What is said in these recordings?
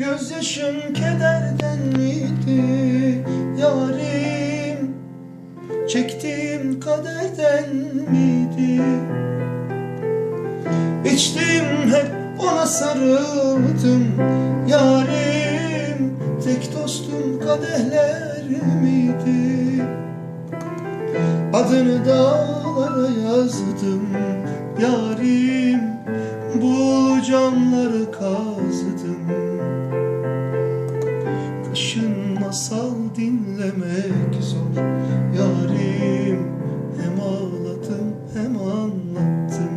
Gözyaşım kederden miydi yarim. Çektiğim kaderden miydi? İçtim hep ona sarıldım Yarim. Tek dostum kadehler miydi? Adını dağlara yazdım Yarim. Bu camları kazdım Kışın masal dinlemek zor. Yarim hem ağladım hem anlattım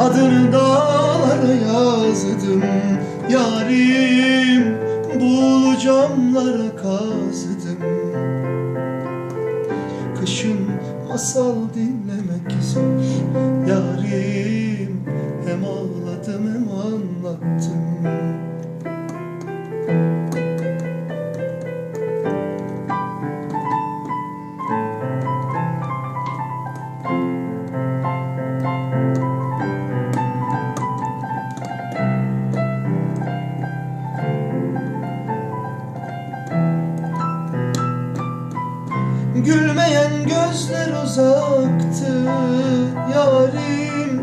Adını dağlara yazdım. Yarim bu camlara kazdım. Kışın masal dinlemek zor. Yarim hem ağladım hem anlattım Gülmeyen gözler uzaktı Yarim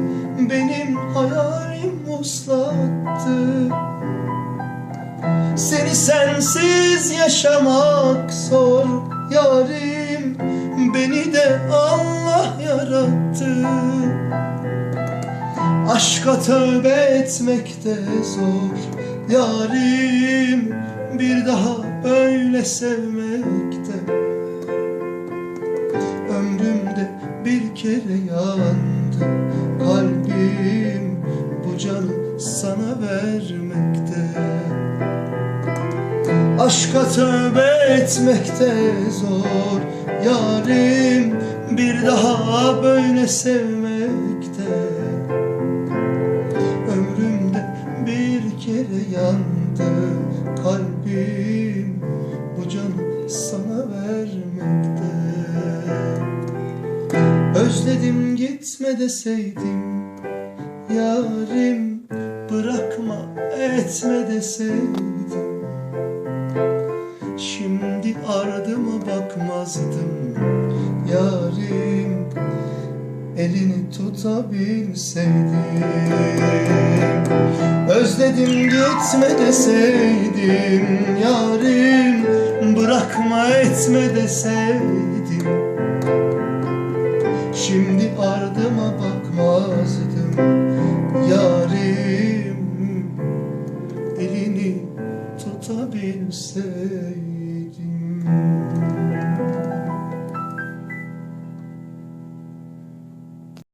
benim hayalim uslattı Seni sensiz yaşamak zor Yarim beni de Allah yarattı. Aşka tövbe etmek de zor Yarim bir daha böyle sevmekte kere yandı Kalbim bu canı sana vermekte. Aşka tövbe etmekte zor. Yarim bir daha böyle sevmekte. Ömrümde bir kere yandı. Kalbim bu canı sana Özledim gitme deseydim Yarim bırakma etme deseydim. Şimdi ardıma bakmazdım Yarim elini tutabilseydim. Özledim gitme deseydim Yarim bırakma etme deseydim Şimdi ardıma bakmazdım